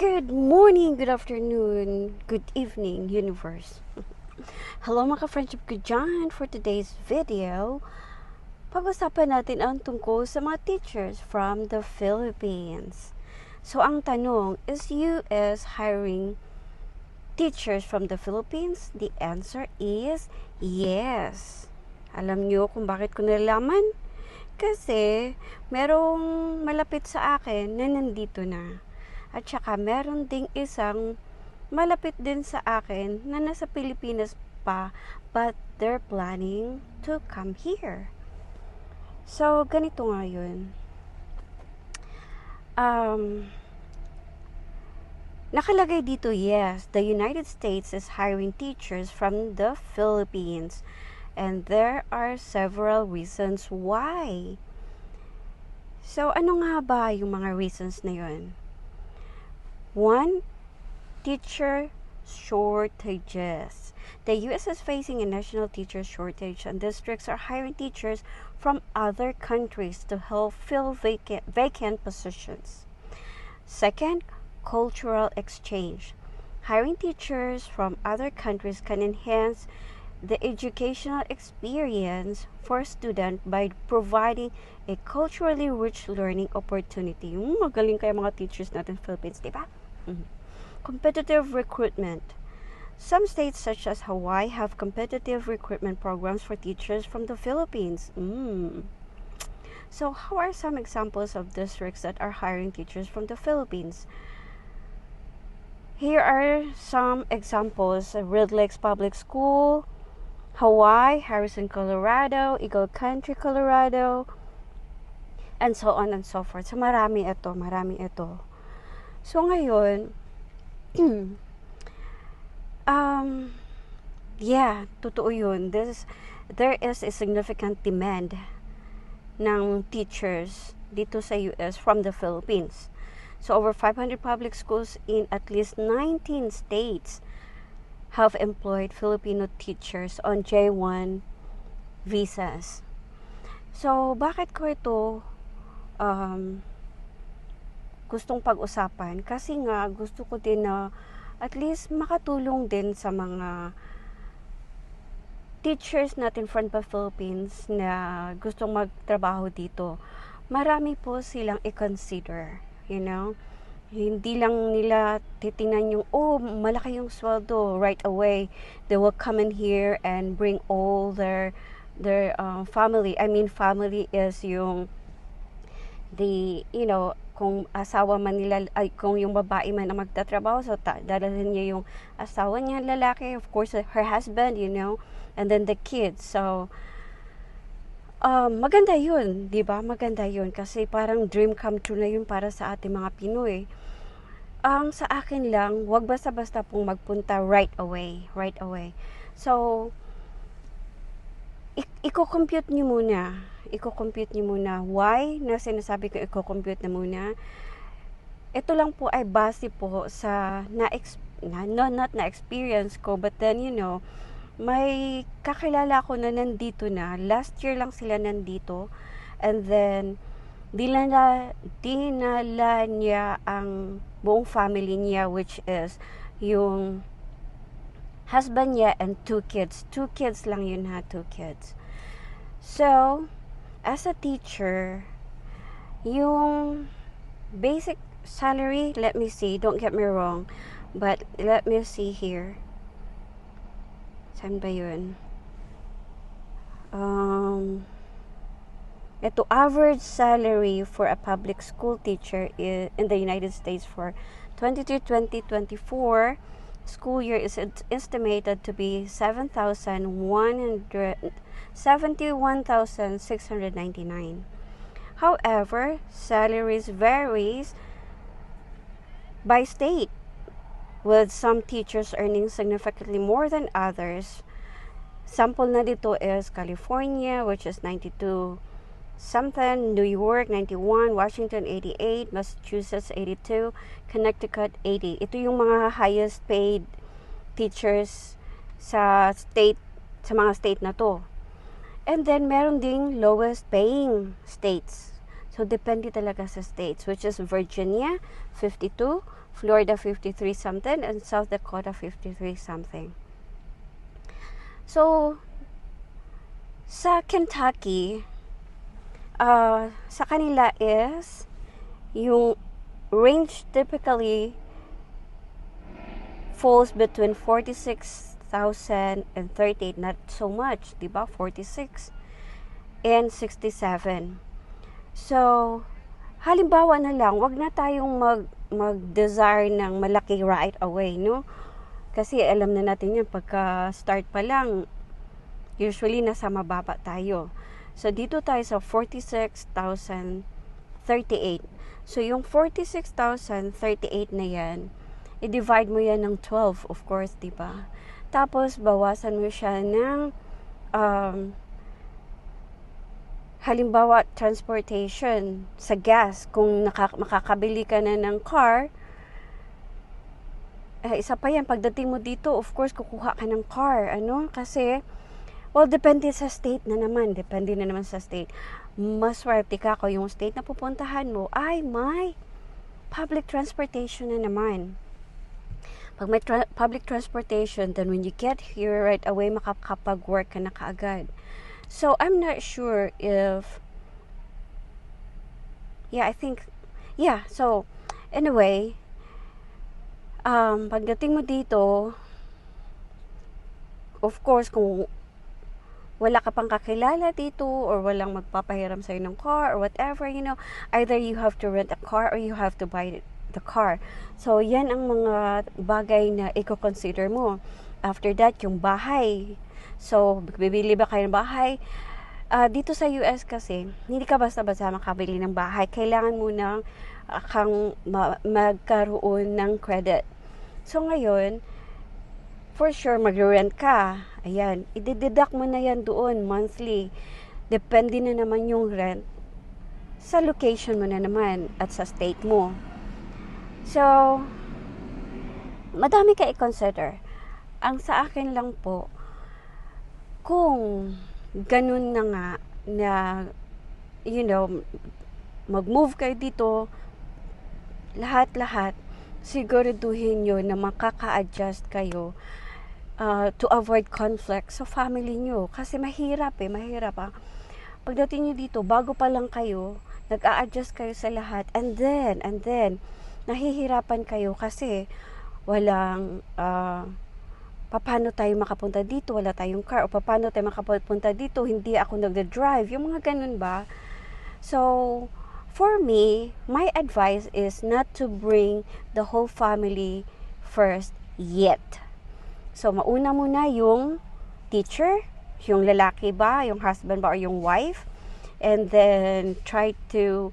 Good morning, good afternoon, good evening, universe. Hello mga ka-friendship ko dyan for today's video. Pag-usapan natin ang tungkol sa mga teachers from the Philippines. So, ang tanong, is US hiring teachers from the Philippines? The answer is yes. Alam nyo kung bakit ko nalaman? Kasi, merong malapit sa akin na nandito na. At saka, meron ding isang malapit din sa akin na nasa Pilipinas pa but they're planning to come here. So, ganito nga yun. Um, nakalagay dito, yes, the United States is hiring teachers from the Philippines. And there are several reasons why. So, ano nga ba yung mga reasons na yun? One, teacher shortages. The U.S. is facing a national teacher shortage, and districts are hiring teachers from other countries to help fill vacant, vacant positions. Second, cultural exchange. Hiring teachers from other countries can enhance the educational experience for students by providing a culturally rich learning opportunity. Hmm, magaling kaya mga teachers natin Philippines, di ba? Mm-hmm. Competitive recruitment. Some states, such as Hawaii, have competitive recruitment programs for teachers from the Philippines. Mm. So, how are some examples of districts that are hiring teachers from the Philippines? Here are some examples Red Lakes Public School, Hawaii, Harrison, Colorado, Eagle Country, Colorado, and so on and so forth. So, marami ito, marami ito. So, ngayon, um, yeah, totoo yun. This, there is a significant demand ng teachers dito sa US from the Philippines. So, over 500 public schools in at least 19 states have employed Filipino teachers on J1 visas. So, bakit ko ito um, gustong pag-usapan? Kasi nga, gusto ko din na at least makatulong din sa mga teachers natin from the Philippines na gustong magtrabaho dito. Marami po silang i-consider, you know? Hindi lang nila titingnan yung, oh, malaki yung sweldo right away. They will come in here and bring all their their um, family. I mean, family is yung the, you know, kung asawa man nila, ay, kung yung babae man na magtatrabaho, so ta- dadalhin niya yung asawa niya, lalaki, of course, her husband, you know, and then the kids. So, um, maganda yun, di ba? Maganda yun kasi parang dream come true na yun para sa ating mga Pinoy ang sa akin lang, wag basta-basta pong magpunta right away, right away. So, i-compute niyo muna. I-compute niyo muna. Why na sinasabi ko i-compute na muna? Ito lang po ay base po sa na, na no, not na experience ko, but then you know, may kakilala ko na nandito na. Last year lang sila nandito. And then, dinala, dinala niya ang buong family niya which is yung husband niya and two kids. Two kids lang yun ha, two kids. So, as a teacher, yung basic salary, let me see, don't get me wrong, but let me see here. Saan ba yun? Um, ito, average salary for a public school teacher in the United States for 22-2024 school year is estimated to be 71,699. However, salaries varies by state, with some teachers earning significantly more than others. Sample na dito is California, which is 92 something, New York 91, Washington 88, Massachusetts 82, Connecticut 80. Ito yung mga highest paid teachers sa state sa mga state na to. And then meron ding lowest paying states. So depende talaga sa states, which is Virginia, 52, Florida, 53 something, and South Dakota, 53 something. So, sa Kentucky, uh, sa kanila is yung range typically falls between 46,000 and 38 not so much di ba? 46 and 67 so halimbawa na lang wag na tayong mag mag-desire ng malaki right away no? Kasi alam na natin yan pagka start pa lang usually nasa mababa tayo so dito tayo sa 46,038 so yung 46,038 na yan i-divide mo yan ng 12, of course, di ba? Tapos, bawasan mo siya ng, um, halimbawa, transportation sa gas. Kung nakak- makakabili ka na ng car, eh, isa pa yan, pagdating mo dito, of course, kukuha ka ng car. Ano? Kasi, well, depende sa state na naman. Depende na naman sa state. Maswerte ka kung yung state na pupuntahan mo ay may public transportation na naman. Pag may tra- public transportation, then when you get here right away, makakapag-work ka na kaagad. So, I'm not sure if, yeah, I think, yeah, so, anyway, um, pagdating mo dito, of course, kung wala ka pang kakilala dito or walang magpapahiram sa'yo ng car or whatever, you know, either you have to rent a car or you have to buy the car. So, yan ang mga bagay na i-consider mo. After that, yung bahay. So, bibili ba kayo ng bahay? Uh, dito sa US kasi, hindi ka basta-basta makabili ng bahay. Kailangan mo nang uh, kang ma- magkaroon ng credit. So, ngayon, for sure, mag-rent ka. Ayan, i-deduct mo na yan doon monthly. Depende na naman yung rent sa location mo na naman at sa state mo. So, madami ka i-consider. Ang sa akin lang po, kung ganun na nga na, you know, mag-move kayo dito, lahat-lahat, siguraduhin nyo na makaka-adjust kayo uh, to avoid conflict sa family nyo. Kasi mahirap eh, mahirap ah. Pagdating nyo dito, bago pa lang kayo, nag-a-adjust kayo sa lahat, and then, and then, nahihirapan kayo kasi walang uh, paano tayo makapunta dito, wala tayong car, o paano tayo makapunta dito, hindi ako nagda-drive, yung mga ganun ba? So, for me, my advice is not to bring the whole family first yet. So, mauna muna yung teacher, yung lalaki ba, yung husband ba, or yung wife, and then try to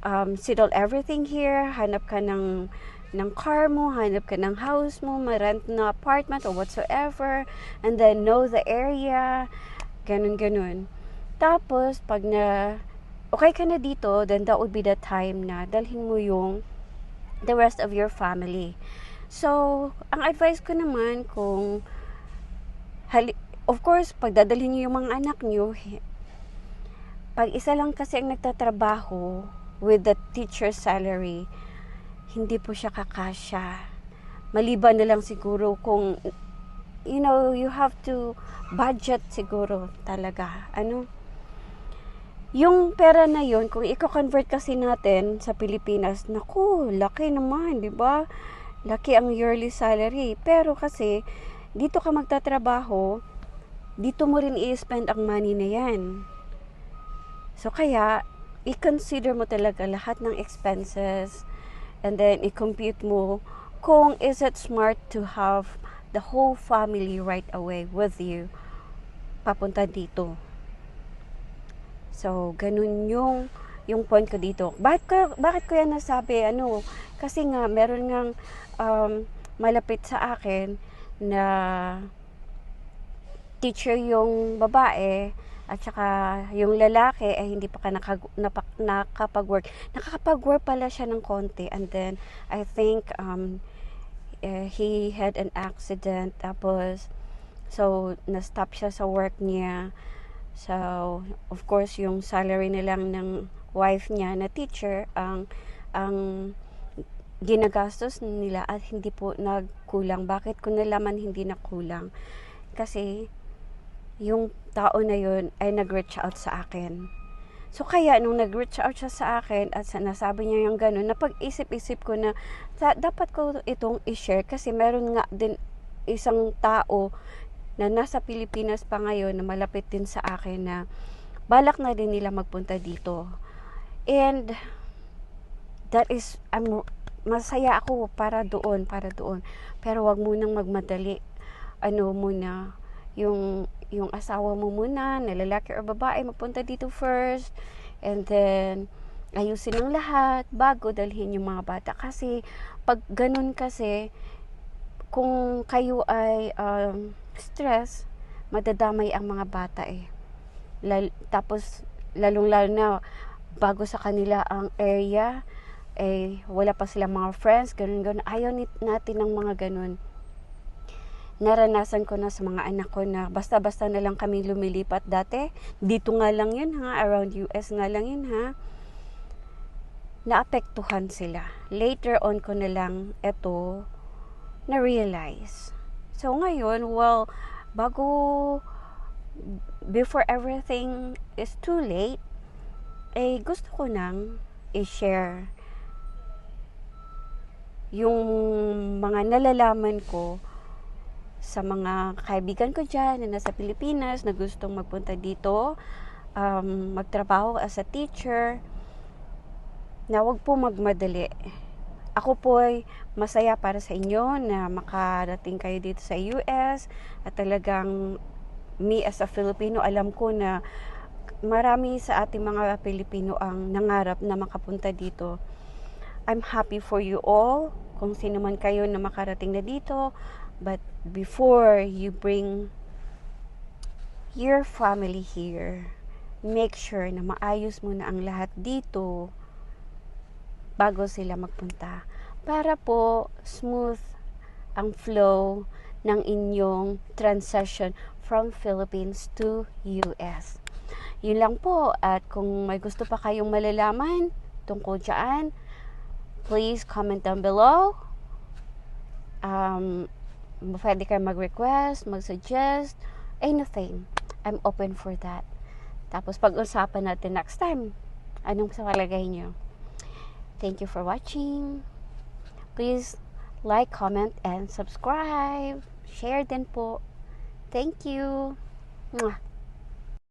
um, settle everything here, hanap ka ng, ng car mo, hanap ka ng house mo, ma-rent na apartment or whatsoever, and then know the area, ganun-ganun. Tapos, pag na, okay ka na dito, then that would be the time na dalhin mo yung the rest of your family. So, ang advice ko naman kung hali, of course, pag dadalhin niyo yung mga anak niyo, pag isa lang kasi ang nagtatrabaho, with the teacher salary, hindi po siya kakasya. Maliban na lang siguro kung, you know, you have to budget siguro talaga. Ano? Yung pera na yon kung i-convert kasi natin sa Pilipinas, naku, laki naman, di ba? Laki ang yearly salary. Pero kasi, dito ka magtatrabaho, dito mo rin i-spend ang money na yan. So, kaya, i-consider mo talaga lahat ng expenses and then i-compute mo kung is it smart to have the whole family right away with you papunta dito. So, ganun yung yung point ko dito. Bakit ko, bakit ko yan nasabi? Ano, kasi nga, meron ngang um, malapit sa akin na teacher yung babae at saka yung lalaki eh, hindi pa ka nakag, napak, nakapag-work. Nakakapag-work pala siya ng konti and then I think um, uh, he had an accident tapos so na-stop siya sa work niya. So of course yung salary na lang ng wife niya na teacher ang ang ginagastos nila at hindi po nagkulang. Bakit ko nalaman hindi nakulang? Kasi yung tao na yun ay nag-reach out sa akin. So kaya nung nag-reach out siya sa akin at nasabi niya yung ganun, napag-isip-isip ko na sa, dapat ko itong i-share kasi meron nga din isang tao na nasa Pilipinas pa ngayon na malapit din sa akin na balak na din nila magpunta dito. And that is, I'm, masaya ako para doon, para doon. Pero wag munang magmadali. Ano muna, yung yung asawa mo muna, na lalaki or babae, magpunta dito first. And then, ayusin ang lahat bago dalhin yung mga bata. Kasi, pag ganun kasi, kung kayo ay um, stress, madadamay ang mga bata eh. Lal- tapos, lalong-lalo na, bago sa kanila ang area, eh, wala pa silang mga friends, ganun-ganun. Ayaw natin ng mga ganun naranasan ko na sa mga anak ko na basta-basta na lang kami lumilipat dati. Dito nga lang yun ha, around US nga lang yun ha. Naapektuhan sila. Later on ko na lang ito na-realize. So ngayon, well, bago before everything is too late, eh gusto ko nang i-share yung mga nalalaman ko sa mga kaibigan ko dyan na nasa Pilipinas na gustong magpunta dito, um, magtrabaho as a teacher, na wag po magmadali. Ako po ay masaya para sa inyo na makarating kayo dito sa US at talagang me as a Filipino, alam ko na marami sa ating mga Pilipino ang nangarap na makapunta dito. I'm happy for you all kung sino man kayo na makarating na dito But before you bring your family here, make sure na maayos mo na ang lahat dito bago sila magpunta. Para po smooth ang flow ng inyong transition from Philippines to US. Yun lang po. At kung may gusto pa kayong malalaman tungkol dyan, please comment down below. Um, pwede kayo mag-request, mag-suggest, anything. I'm open for that. Tapos pag-usapan natin next time. Anong sa palagay nyo? Thank you for watching. Please like, comment, and subscribe. Share din po. Thank you. Mwah.